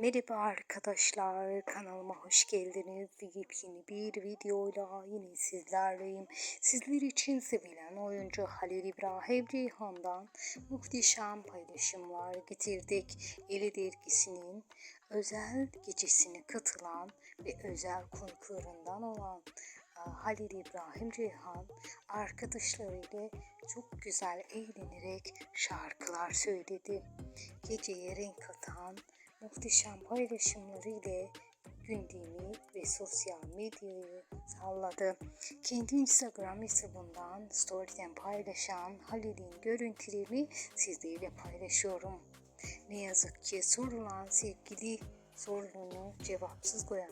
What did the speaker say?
Merhaba arkadaşlar, kanalıma hoş geldiniz. Yepyeni bir videoyla yine sizlerleyim. Sizler için sevilen oyuncu Halil İbrahim Ceyhan'dan muhteşem paylaşımlar getirdik. Eli dergisinin özel gecesine katılan ve özel konuklarından olan e, Halil İbrahim Ceyhan arkadaşlarıyla çok güzel eğlenerek şarkılar söyledi. Geceye renk katan muhteşem paylaşımları ile gündemi ve sosyal medyayı salladı. Kendi Instagram hesabından story'den paylaşan Halil'in görüntülerini sizlerle paylaşıyorum. Ne yazık ki sorulan sevgili sorununu cevapsız koyan